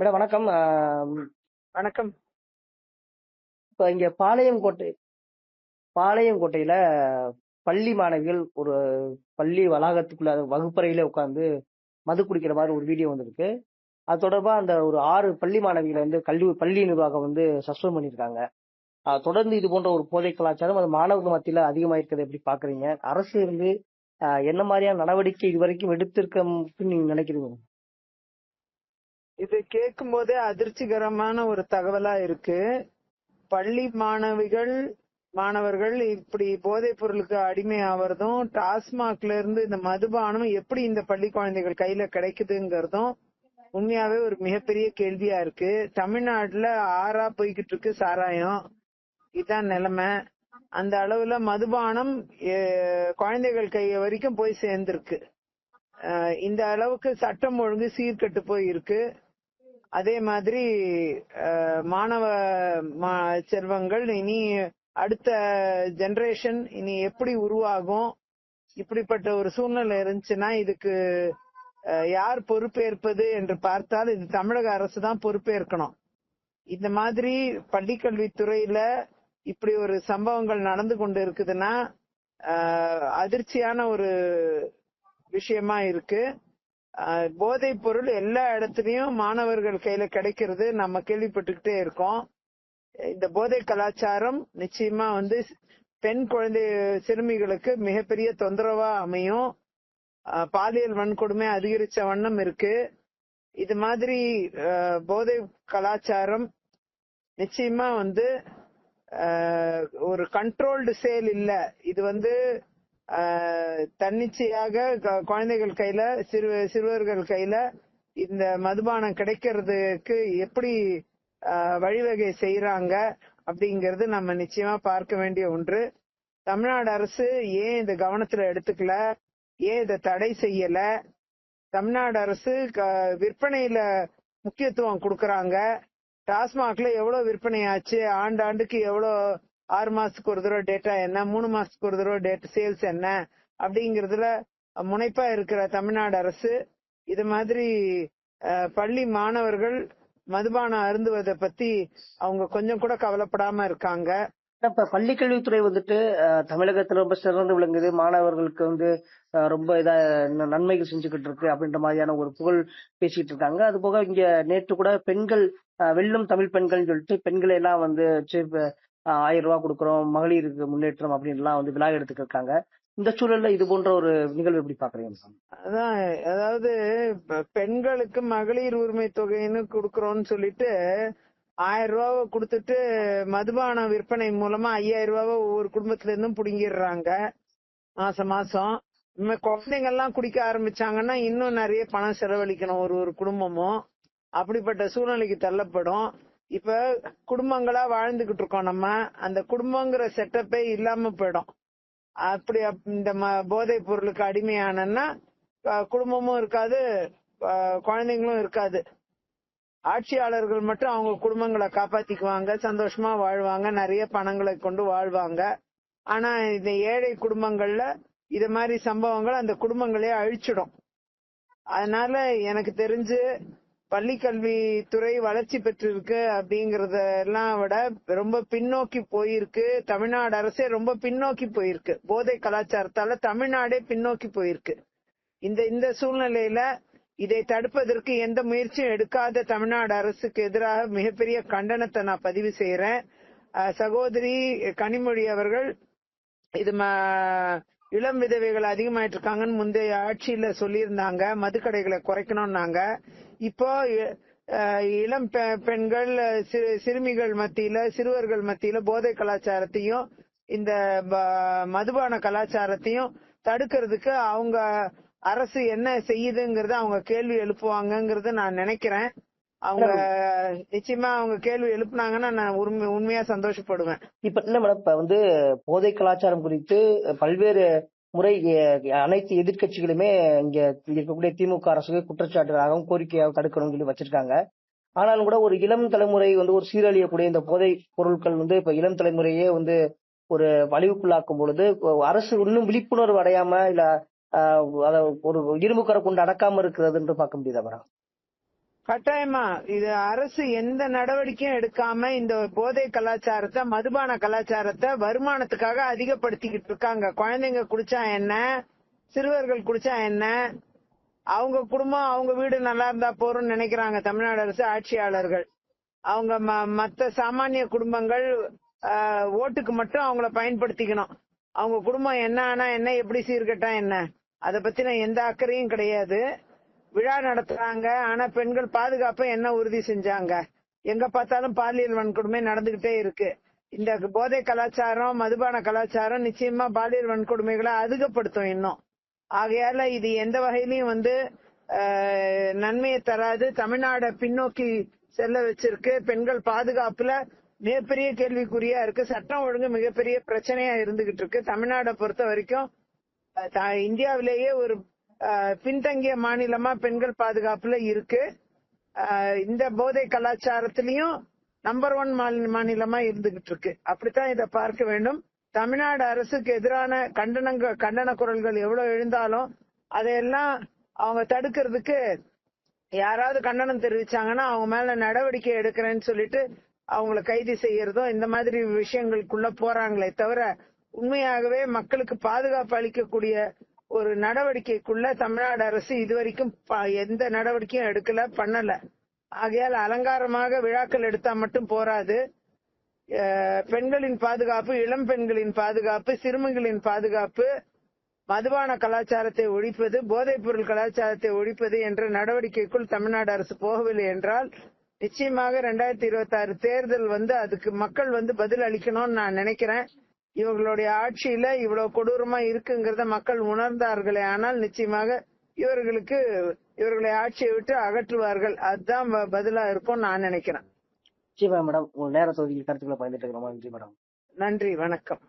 Madam வணக்கம். வணக்கம். இப்ப இங்க பாளையங்கோட்டை பாளையங்கோட்டையில பள்ளி மாணவிகள் ஒரு பள்ளி வளாகத்துக்குள்ள வகுப்பறையிலே உட்கார்ந்து மது குடிக்கிற மாதிரி ஒரு வீடியோ வந்திருக்கு. அது தொடர்பா அந்த ஒரு 6 பள்ளி மாணவிகள வந்து கல்வி பள்ளி நிர்வாகம் வந்து சஸ்பெண்ட் பண்ணியிருக்காங்க. தொடர்ந்து இது போன்ற ஒரு போதை கலாச்சாரம் அது மாணவர்கள் மத்தியில அதிகமாயிருக்கிறத எப்படி பார்க்குறீங்க? அரசு வந்து அ என்ன மாரியான நடவடிக்கை இதுவரைக்கும் எடுத்திருக்குன்னு நீங்க நினைக்கிறீங்க? இது கேட்கும்போதே அதிர்ச்சிகரமான ஒரு தகவலா இருக்கு. பள்ளி மாணவிகள், மாணவர்கள் இப்படி போதைப் பொருளுக்கு அடிமை ஆவறதும், டாஸ்மாக்ல இருந்து இந்த மதுபானம் எப்படி இந்த பள்ளி குழந்தைகள் கையில கிடைக்குதுங்கிறதும் உண்மையாவே ஒரு மிகப்பெரிய கேள்வியா இருக்கு. தமிழ்நாட்டுல ஆறா போய்கிட்டு இருக்கு சாராயம். இதான் நிலைமை. அந்த அளவுல மதுபானம் குழந்தைகள் கை வரைக்கும் போய் சேர்ந்திருக்கு. இந்த அளவுக்கு சட்டம் ஒழுங்கு சீர்கெட்டு போய் இருக்கு. அதே மாதிரி மாணவ மா செல்வங்கள் இனி அடுத்த ஜெனரேஷன் இனி எப்படி உருவாகும்? இப்படிப்பட்ட ஒரு சூழ்நிலை இருந்துச்சுன்னா இதுக்கு யார் பொறுப்பேற்பது என்று பார்த்தால் இது தமிழக அரசு தான் பொறுப்பேற்கணும். இந்த மாதிரி பள்ளிக்கல்வித்துறையில இப்படி ஒரு சம்பவங்கள் நடந்து கொண்டு இருக்குதுன்னா அதிர்ச்சியான ஒரு விஷயமா இருக்கு. போதைப் பொருள் எல்லா இடத்துலயும் மாணவர்கள் கையில கிடைக்கிறது நம்ம கேள்விப்பட்டுக்கிட்டே இருக்கோம். இந்த போதை கலாச்சாரம் நிச்சயமா வந்து பெண் குழந்தை சிறுமிகளுக்கு மிகப்பெரிய தொந்தரவா அமையும். பாலியல் வன்கொடுமை அதிகரிச்ச வண்ணம் இருக்கு. இது மாதிரி போதை கலாச்சாரம் நிச்சயமா வந்து ஒரு கண்ட்ரோல்டு சேல் இல்ல. இது வந்து தன்னிச்சையாக குழந்தைகள் கையில சிறு சிறுவர்கள் கையில இந்த மதுபானம் கிடைக்கிறதுக்கு எப்படி வழிவகை செய்யறாங்க அப்படிங்கிறது நம்ம நிச்சயமா பார்க்க வேண்டிய ஒன்று. தமிழ்நாடு அரசு ஏன் இந்த கவனத்துல எடுத்துக்கல? ஏன் இதை தடை செய்யல? தமிழ்நாடு அரசு க விற்பனையில முக்கியத்துவம் கொடுக்கறாங்க டாஸ்மாக்ல எவ்வளவு விற்பனை ஆச்சு? ஆண்டாண்டுக்கு எவ்வளோ ஆறு மாசத்துக்கு ஒரு தடவை டேட்டா என்ன? மூணு மாசத்துக்கு ஒரு தடவை டேட் சேல்ஸ் என்ன? அப்படிங்கறதுல முனைப்பா இருக்கிற தமிழ்நாடு அரசு இது மாதிரி பள்ளி மாணவர்கள் மதுபானம் அருந்துவதை பத்தி அவங்க கொஞ்சம் கூட கவலைப்படாம இருக்காங்க. இப்ப பள்ளிக்கல்வித்துறை வந்துட்டு தமிழகத்துல ரொம்ப சிறந்து விளங்குது. மாணவர்களுக்கு வந்து ரொம்ப இதா நன்மைகள் செஞ்சுகிட்டு இருக்கு அப்படின்ற மாதிரியான ஒரு புகழ் பேசிட்டு இருக்காங்க. அது போக இங்க நேற்று கூட பெண்கள் வெல்லும் தமிழ் பெண்கள்னு சொல்லிட்டு பெண்களை எல்லாம் வந்து ஆயிரம் ரூபா கொடுக்குறோம் மகளிருக்கு முன்னேற்றம் அப்படின்லாம் வந்து விழா எடுத்துட்டு இருக்காங்க. இந்த சூழல்ல இது போன்ற ஒரு நிகழ்வு எப்படி பார்க்குறீங்க? அதான் அதாவது பெ பெண்களுக்கு மகளிர் உரிமை தொகைன்னு குடுக்குறோம்னு சொல்லிட்டு ஆயிரம் ரூபாவை கொடுத்துட்டு மதுபான விற்பனை மூலமா ஐயாயிரம் ரூபாவை ஒவ்வொரு குடும்பத்துல இருந்தும் புடுங்கிடுறாங்க. மாசம் மாசம். குழந்தைங்க எல்லாம் குடிக்க ஆரம்பிச்சாங்கன்னா இன்னும் நிறைய பணம் செலவழிக்கணும் ஒரு ஒரு குடும்பமும். அப்படிப்பட்ட சூழ்நிலைக்கு தள்ளப்படும். இப்ப குடும்பங்களா வாழ்ந்துகிட்டு இருக்கோம் நம்ம. அந்த குடும்பங்கிற செட்டப்பே இல்லாம போயிடும். அப்படி இந்த ம போதைப் பொருளுக்கு அடிமையானன்னா குடும்பமும் இருக்காது, குழந்தைங்களும் இருக்காது. ஆட்சியாளர்கள் மட்டும் அவங்க குடும்பங்களை காப்பாத்திக்குவாங்க, சந்தோஷமா வாழ்வாங்க, நிறைய பணங்களை கொண்டு வாழ்வாங்க. ஆனா இந்த ஏழை குடும்பங்கள்ல இது மாதிரி சம்பவங்கள் அந்த குடும்பங்களே அழிச்சிடும். அதனால எனக்கு தெரிஞ்சு பள்ளிக்கல்வித்துறை வளர்ச்சி பெற்றிருக்கு அப்படிங்கறத எல்லாம் விட ரொம்ப பின்னோக்கி போயிருக்கு. தமிழ்நாடு அரசே ரொம்ப பின்னோக்கி போயிருக்கு. போதை கலாச்சாரத்தால தமிழ்நாடே பின்னோக்கி போயிருக்கு. இந்த இந்த சூழ்நிலையில இதை தடுப்பதற்கு எந்த முயற்சியும் எடுக்காத தமிழ்நாடு அரசுக்கு எதிராக மிகப்பெரிய கண்டனத்தை நான் பதிவு செய்யறேன். சகோதரி கனிமொழி அவர்கள் இது இளம் விதவைகள் அதிகமாயிட்டு இருக்காங்கன்னு முந்தைய ஆட்சியில சொல்லியிருந்தாங்க. மதுக்கடைகளை குறைக்கணும்னாங்க. இப்போ இளம் பெண்கள் சிறுமிகள் மத்தியில சிறுவர்கள் மத்தியில போதை கலாச்சாரத்தையும் இந்த மதுபான கலாச்சாரத்தையும் தடுக்கிறதுக்கு அவங்க அரசு என்ன செய்யுதுங்கிறத அவங்க கேள்வி எழுப்புவாங்கங்கிறத நான் நினைக்கிறேன். அவங்க நிச்சயமா அவங்க கேள்வி எழுப்புனாங்கன்னா நான் உண்மை உண்மையா சந்தோஷப்படுவேன். இப்ப இல்ல மேடம் இப்ப வந்து போதை கலாச்சாரம் குறித்து பல்வேறு முறை அனைத்து எதிர்க்கட்சிகளுமே இங்க இருக்கக்கூடிய திமுக அரசுக்கு குற்றச்சாட்டுகளாகவும் கோரிக்கையாக தடுக்கணும்னு சொல்லி வச்சிருக்காங்க. ஆனாலும் கூட ஒரு இளம் தலைமுறை வந்து ஒரு சீரழியக்கூடிய இந்த போதை பொருட்கள் வந்து இப்ப இளம் தலைமுறையே வந்து ஒரு வலிவுக்குள்ளாக்கும் பொழுது அரசு இன்னும் விழிப்புணர்வு அடையாம இல்ல அத ஒரு இரும்பு கரை கொண்டு அடக்காம இருக்கிறது என்று பார்க்க முடியுதா மேடம்? கட்டாயமா இது அரசு எந்த நடவடிக்கையும் எடுக்காம இந்த போதை கலாச்சாரத்தை மதுபான கலாச்சாரத்தை வருமானத்துக்காக அதிகப்படுத்திக்கிட்டு இருக்காங்க. குழந்தைங்க குடிச்சா என்ன? சிறுவர்கள் குடிச்சா என்ன? அவங்க குடும்பம் அவங்க வீடு நல்லா இருந்தா போறோம்னு நினைக்கிறாங்க தமிழ்நாடு அரசு ஆட்சியாளர்கள். அவங்க ம- மத்த சாமானிய குடும்பங்கள் ஓட்டுக்கு மட்டும் அவங்கள பயன்படுத்திக்கணும். அவங்க குடும்பம் என்ன ஆனா என்ன எப்படி சீர்கட்டா என்ன? அதை பத்தின எந்த அக்கறையும் கிடையாது. விழா நடத்துறாங்க. ஆனா பெண்கள் பாதுகாப்பை என்ன உறுதி செஞ்சாங்க? எங்க பார்த்தாலும் பாலியல் வன்கொடுமை நடந்துகிட்டே இருக்கு. இந்த போதை கலாச்சாரம் மதுபான கலாச்சாரம் நிச்சயமா பாலியல் வன்கொடுமைகளை அதிகப்படுத்தும் இன்னும். ஆகையால இது எந்த வகையிலயும் வந்து ஆஹ், நன்மையை தராது. தமிழ்நாட பின்னோக்கி செல்ல வச்சிருக்கு. பெண்கள் பாதுகாப்புல மிகப்பெரிய கேள்விக்குறியா இருக்கு. சட்டம் ஒழுங்கு மிகப்பெரிய பிரச்சனையா இருந்துகிட்டு இருக்கு. தமிழ்நாடை பொறுத்த வரைக்கும் இந்தியாவிலேயே ஒரு பின்தங்கிய மாநிலமா பெண்கள் பாதுகாப்புல இருக்கு. இந்த போதை கலாச்சாரத்திலையும் நம்பர் ஒன் மாநிலமா இருந்துகிட்டு இருக்கு. அப்படித்தான் இதை பார்க்க வேண்டும். தமிழ்நாடு அரசுக்கு எதிரான கண்டனங்க கண்டன குரல்கள் எவ்வளவு எழுந்தாலும் அதையெல்லாம் அவங்க தடுக்கிறதுக்கு யாராவது கண்டனம் தெரிவிச்சாங்கன்னா அவங்க மேல நடவடிக்கை எடுக்கிறேன்னு சொல்லிட்டு அவங்கள கைது செய்யறதும் இந்த மாதிரி விஷயங்களுக்குள்ள போறாங்களே தவிர உண்மையாகவே மக்களுக்கு பாதுகாப்பு அளிக்கக்கூடிய ஒரு நடவடிக்கைக்குள்ள தமிழ்நாடு அரசு இதுவரைக்கும் எந்த நடவடிக்கையும் எடுக்கல பண்ணல. ஆகையால் அலங்காரமாக விழாக்கள் எடுத்தா மட்டும் போராது. பெண்களின் பாதுகாப்பு இளம் பெண்களின் பாதுகாப்பு சிறுமிகளின் பாதுகாப்பு மதுபான கலாச்சாரத்தை ஒழிப்பது போதைப் பொருள் கலாச்சாரத்தை ஒழிப்பது என்ற நடவடிக்கைக்குள் தமிழ்நாடு அரசு போகவில்லை என்றால் நிச்சயமாக ரெண்டாயிரத்தி இருபத்தி ஆறு தேர்தல் வந்து அதுக்கு மக்கள் வந்து பதில் அளிக்கணும்னு நான் நினைக்கிறேன். இவர்களுடைய ஆட்சியில இவ்வளவு கொடூரமா இருக்குங்கிறத மக்கள் உணர்ந்தார்களே ஆனால் நிச்சயமாக இவர்களுக்கு இவர்களை ஆட்சியை விட்டு அகற்றுவார்கள். அதுதான் பதிலா இருக்கும் நான் நினைக்கிறேன். நிச்சயமா மேடம். உங்க நேரத்தை ஒதுக்கி கருத்துக்களை பகிர்ந்துட்டு இருக்கிறோம் நன்றி மேடம். நன்றி வணக்கம்.